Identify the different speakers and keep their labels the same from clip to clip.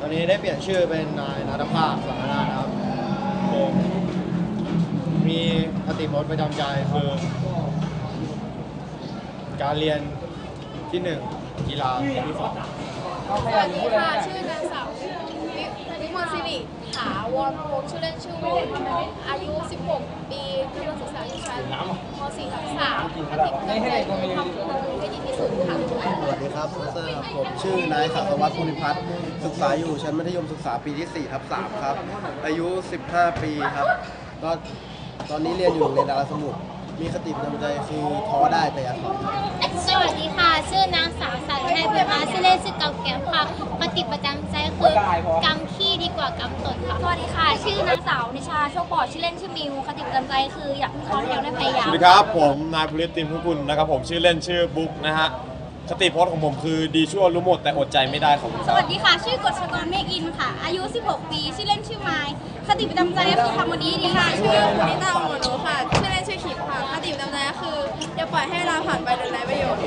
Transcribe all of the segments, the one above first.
Speaker 1: ตอนนี้ได้เปลี่ยนชื่อเป็นนายนัทภาคสังฆนาครับ ผมมีคติพจน์ประจำใจคือการเรียนที่หนึ่งกีฬาที่สอง
Speaker 2: สวัสดีค่ะ ชื่อนางสาววิมลสิริา วรพงษ์ชื่อเล่นชื่อโมนอายุ 16 ปีกำลังศึกษาอยู่ชั้นม .4 ทับ3ปฏิบัติการทำให้ดีที่สุดค่ะ
Speaker 1: สวัสดีครับโปรเซอร์ผมชื่อนายสัตวัฒน์ภูริพัฒน์ศึกษาอยู่ชั้นมัธยมศึกษาปีที่4ทับ3ครับ อายุ 15 ปีครับ ก็ตอนนี้เรียนอยู่ในดาราสมุทร มีคติประจำใจคือท้อได้แต่อย่าถอยครับ
Speaker 3: สวัสดีค่ะ ชื่อนางสาวสันให้เพื่อนมาชื่อเล่นชื่อเกาแก้วค่ะปฏิประจำใจคือกำขี้ดีกว่ากำตดค่ะ
Speaker 4: สวัสดีค่ะ ชื่อนางสาวนิชาโชคปอดชื่อเล่นชื่อมิวคติประจำใจคืออยากให้เขาอยากได้พยายา
Speaker 5: ส
Speaker 4: ม
Speaker 5: วัสดีครับ ผมนายภูริศติมพุกุลนะครับ ผมชื่อเล่นชื่อบุ๊กนะฮะคติโพสต์ของผมคือดีชั่วรู้หมดแต่อดใจไม่ได้ของผม
Speaker 4: สวัสดีค่ะ ชื่อกฎชกรเมฆอินค่ะ อายุ 16 ปี ชื่อเล่นชื่อไมายคติประจำใจก็คือทำวันนี้ดีค่ะ
Speaker 2: ชื่อนิตาโมโนค่ะ ชื่อเล่นชื่อขิมค่ะคติประจำใจก็คืออย่าปล่อยให้เวลาผ่านไปโดยไร้ประโยชน์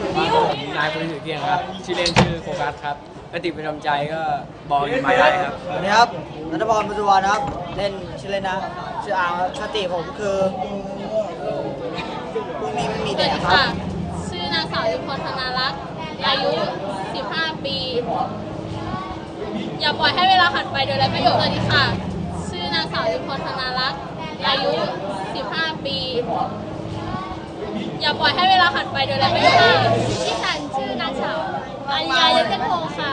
Speaker 6: นายบริสุทธิ์เกียงครับ ชื่อเล่นชื่อโฟกัสครับปฏิประจำใจก็บอกอยู่ไม่ได้ครับ
Speaker 7: สวัสดีครับนัทพรบุญสุวรรณครับ เล่นชื่อเล่นนะชื่ออาร์มครับคติผมคือพรุ่งนี้ไม่มี
Speaker 3: ส
Speaker 7: แด
Speaker 3: วัส
Speaker 7: ด
Speaker 3: ดี
Speaker 7: ครั
Speaker 3: ค่ะ
Speaker 7: บ
Speaker 3: ชื่อนางสาวยุพรธนารักษ์อายุ 15 ปี อย่าปล่อยให้เวลาผ่านไปโดยไร้ประโยชน์สวัสดีค่ะ ชื่อนางสาวยุพรธนารักษ์อายุ 15 ปี อย่าปล่อยให้เวลาผ่านไปโดยไร้ประโยชน์ที่ฉันชื่อนางสาวอาริยาเยนเตโพค่ะ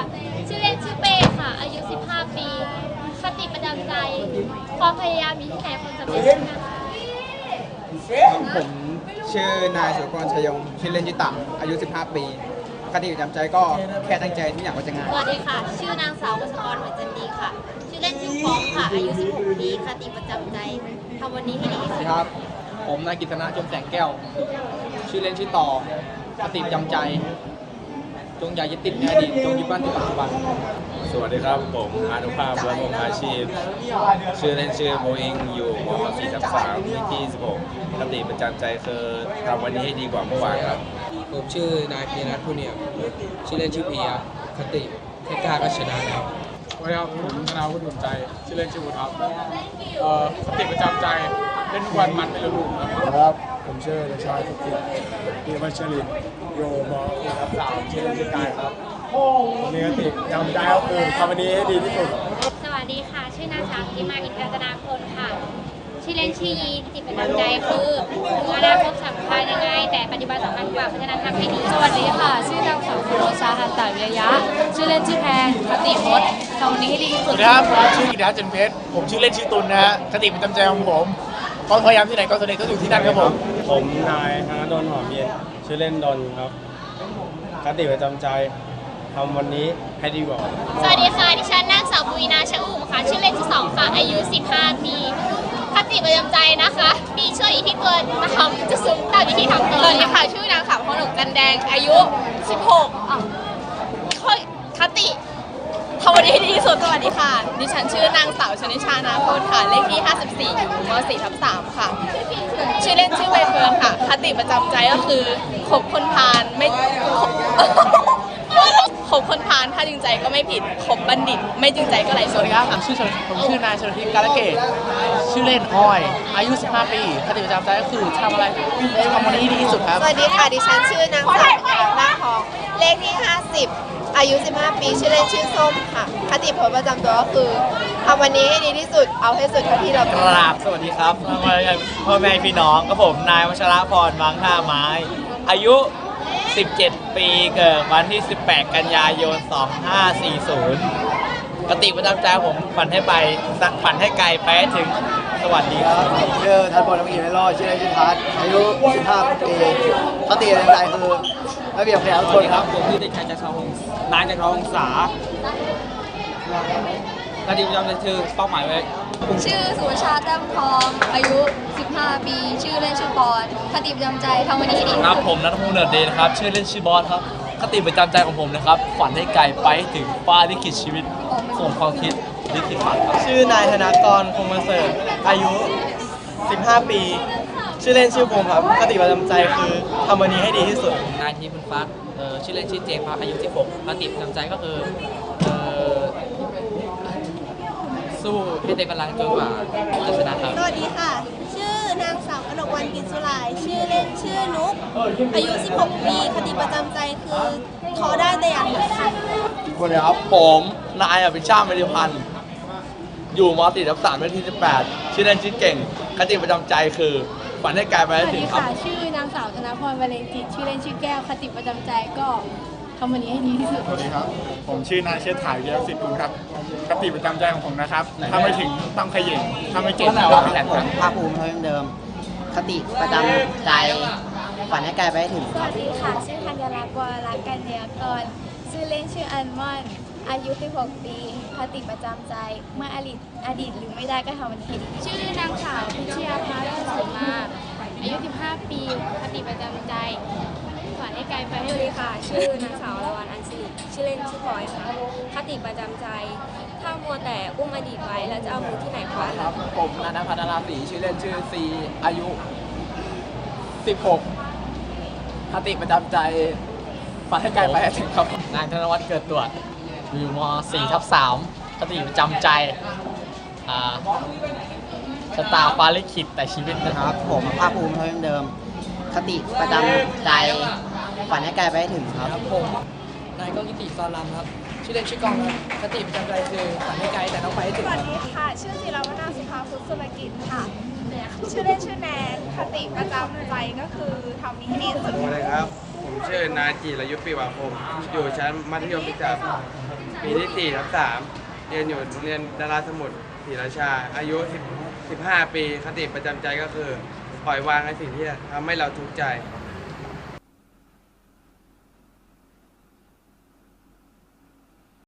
Speaker 3: ชื่อเล่นชื่อเป้ค่ะ อายุ 15 ปี คติประจำใจ ความพยายามมีที่ไหนคนจะเป็นที่นั่น
Speaker 6: ผมชื่อนายสุรกรชัยยงชื่อเล่นชื่อต่ำอายุ 15 ปีคติประจำใจก็แค่ตั้งใจทุกอย่างก็จะง่าย
Speaker 3: สวัสดีค่ะ ชื่อนางสาวกฤษกรเหมือนจันดีค่ะ ชื่อเล่นชื่อฟองค่ะ อายุ 16 ปี คติประจำใจทำวันนี้ให้ดีที่
Speaker 6: สวัส
Speaker 3: สุ
Speaker 6: ดี
Speaker 3: ด
Speaker 6: ครับ ผมนายกิตนาจมแสงแก้ว ชื่อเล่นชื่อต่อคติประจำใจ จงอย่ายึดติดในอดีตจงยึดมั่นที่ปัจจุบัน
Speaker 8: สวัสดีครับผมอานุภาพวงศ์อาชีพ ชื่อเล่นชื่อโบอิงอยู่ม .4 ทับ3ปีที่16คติประจำใจคือทำวันนี้ให้ดีกว่าเมื่อวานครับ
Speaker 6: ผมชื่อนายพีนัทผู้เนียมชื่อเล่นชื่อพีครับคติแค่กล้าก็ชนะครับ
Speaker 9: ส วัสดีครับผมธนาวุฒิบุญใจชื่อเล่นชื่อบุญครับเอ่อคติประจำใจเล่นทุกวันมันไม่รู้ลูกครับ
Speaker 5: ครับผมชื่อเด็กชายสุกิตปีวัชรินโยม4ทับ3ชื่อเล่นชื่อกายครับวันนี้คติจำใจก็คือทำวันนี้ให้ดีที่สุด
Speaker 3: สวัสดีค่ะ ชื่อนางสาวกิมาอินการจนาพลค่ะ ชื่อเล่นชื่อยีคติประจำใจคือ ถึงอนาคตสำคัญยังไง แต่ปัจจุบันสำคัญกว่าเพราะฉะนั้นทำให้ดี
Speaker 2: สวัสดีค่ะชื่อนางสาวโรชาหันตาวิยะ ชื่อเล่นชื่อแพนคติพจน์ทำวันนี้ให้ดีที่สุด
Speaker 9: ครับชื่อกิตาจันเพชรผมชื่อเล่นชื่อตุลนะฮะคติประจำใจของผมความพยายามที่ไหนก็สำเร็จก็อยู่ที่นั่นครับผม
Speaker 5: ผมนายธนดลหอมเย็นชื่อเล่นดนครับคติประจำใจทำวันนี้ให้ดีกว่า
Speaker 3: สวัสดีค่ะ ดิฉันนางสาวปุยนาชะอุ่มค่ะ ชื่อเล่นชื่อสองค่ะ อายุ 15 ปี คติประจำใจนะคะดี ช่วยอยู่ที่ตัวทำจะสูงต่ำอยู่ที่ทำตัว
Speaker 2: สวัสดีค่ะชื่อนางสาวพนกจันแดงอายุ 16อะข้อคติทวันนี้ดีที่สุดสวัสดีค่ะ ดิฉันชื่อนางสาวชนิชานาโพธค่ะ เลขที่ 54ม4 ทับ3ค่ะ ชื่อเล่นชื่อใบเฟิร์นค่ะ คติประจำใจก็คือคบคนพาลไม่คบ คบคนพาลถ้าจริงใจก็ไม่ผิดคบบัณฑิต ไม่จริงใจก็ไรสวัสดีครับ
Speaker 9: ชื่อชนผมชื่อนายชนทิพย์กาลเกตชื่อเล่นอ้อย อายุ 15 ปีคติประจำใจก็คือทำอะไรทำวันนี้ให้ดีที่สุดครับ
Speaker 2: สวัสดีค่ะดิฉันชื่อนางสาวแอนนาทองเลขที่ 50 อายุ 15 ปี ชื่อเล่นชื่อส้มค่ะคติผลประจำตัวก็คือทำวันนี้ให้ดีที่สุดเอาให้สุดเท่าที่เรา
Speaker 7: กราบสวัสดีครับพ่อแม่พี่น้องกับผมนายวัชรพรวังท่าไม้ อายุ 17 ปีเกิดวันที่ 18 กันยายน 2540กติประจำใจผมฝันให้ไปฝันให้ไกลไปให้ถึงสวัสดีครับ
Speaker 1: ชื่อทันบอลน้ำอินไม่รอดชื่อเล่นชื่อทัศน์อายุ 15 ปีคติประจำใจคือระเบียบขยันทนครับ
Speaker 6: ผมชื่อเด็กชายจักรทองนายจักรทองสา คติประจำใจคือเป้าหมายไว้
Speaker 4: ชื่อสุวชาติแต้มทองอายุ 15 ปี ชื่อเล่นชื่อปอนคติประจำใจทำวันนี้ให้ดีที่
Speaker 7: ครั
Speaker 4: สุ
Speaker 7: บ
Speaker 4: ด
Speaker 7: ผมนัทพงศ์เนิร์ดเดย์นะครับชื่อเล่นชื่อบอสครับคติประจำใจของผมนะครับฝันให้ไกลไปให้ถึงฟ้าลิขิตชีวิตส่งความคิดลิขิตฝันครับ
Speaker 1: ชื่อนายธนากรคงประเสริฐอายุ 15 ปี ชื่อเล่นชื่อภูมิครับคติประจำใจคือทำวันนี้ให้ดีที่สุด
Speaker 6: นายทีบุญฟักเอ่อชื่อเล่นชื่อเจมส์ครับอายุ 16คติประจำใจก็คือเอ่อ
Speaker 10: สู้ให้เต็มกำลังจนกว่าจะชนะครับ
Speaker 11: สวัสดีค่ะ ชื่อนางสาวกนกวันกินสุราย ชื่อเล่นชื่อนุกอายุ 16 ปีคติประจำใจคือท้อได้แต่อย่าหยุดค่ะ
Speaker 12: สวัสดีครับผมนายอภิชาติมริพันธ์ อยู่มสี่ทับสามเลขที่สิบแปดชื่อเล่นชื่อเก่ง คติประจำใจคือฝันให้ไกลไปให้ถึงครับ
Speaker 13: ชื่อนางสาวธนพรวาเลนจิต ชื่อเล่นชื่อแก้ว คติประจำใจก็ ทำวันนี้ให้ดีที่สุด
Speaker 14: สวัสดีครับ ผมชื่อนายเชษฐาวิทยาสิทธิ์กุลครับคติประจำใจของผมนะครับ ถ้าไม่ถึงต้องขย่งถ้าไม่เก่งต้องแข่งครับ
Speaker 15: ภาคภูมิเท่าเดิม คติประจำใจฝันให้ไกลไปให้ถึง
Speaker 4: สวัสดีค่ะ ชื่อธัญรักษ์วรรักษ์กันเนียกร ชื่อเล่นชื่ออันมอน อายุ 16 ปีคติประจำใจ เมื่ออดีตอดีตหรือไม่ได้ก็ทำวันนี้ให้ดี
Speaker 13: ชื่อนางสาวพิชยาภาราชสุมา อายุ 15 ปี คติประจำใจ ฝันให้ไกลไปให้ดีค่ะ
Speaker 11: ชื่อนางสาวอรวรรณอันสิริชื่อเล่นชื่อพลอยค่ะคติประจำใจ ถ้ามัวแต่อุ้มอดีตไว้แล้วจะเอามือที่ไหนคว้า
Speaker 16: ครับผมนันทพัฒนาราศีชื่อเล่นชื่อซีอายุ 16คติประจำใจฝันให้ไกลไปให้ถึงครับ
Speaker 10: นายธนวัฒน์เกิดตรวจอยู่ม 4 ทับ3คติประจำใจอ่าชะตาฟ้าลิขิตแต่ชีวิตนะ
Speaker 15: ค
Speaker 10: ค
Speaker 15: รั
Speaker 10: รั
Speaker 15: บบผมภาคภูมิเท่าเดิม คติประจำใจ ฝันให้ไกลไปให้ถึงครับ
Speaker 16: ผมนายก้องกิติซอลัมครับ ชื่อเล่นชื่อกองครับคติประจำใจคือฝันให้ไกลแต่ต้องไปให้ถึง
Speaker 11: สวัสดีค่ะ ชื่อจิรวรรณสุภาพุทธสุรกิจค่ะ ชื่อเล่นชื่อแนนคติประจำใจก็คือทำนี้ให้ดีที่สุด
Speaker 8: สวัสดีครับ ผมชื่อนายจิรยุทธปีวาคม อยู่ชั้นมัธยมศึกษาปีที่4ทับ3เรียนอยู่โรงเรียนดาราสมุทรศรีราชา อายุ10 15 ปี คติประจำใจก็คือ ปล่อยวางในสิ่งที่ทำให้เราทุกข์ใจ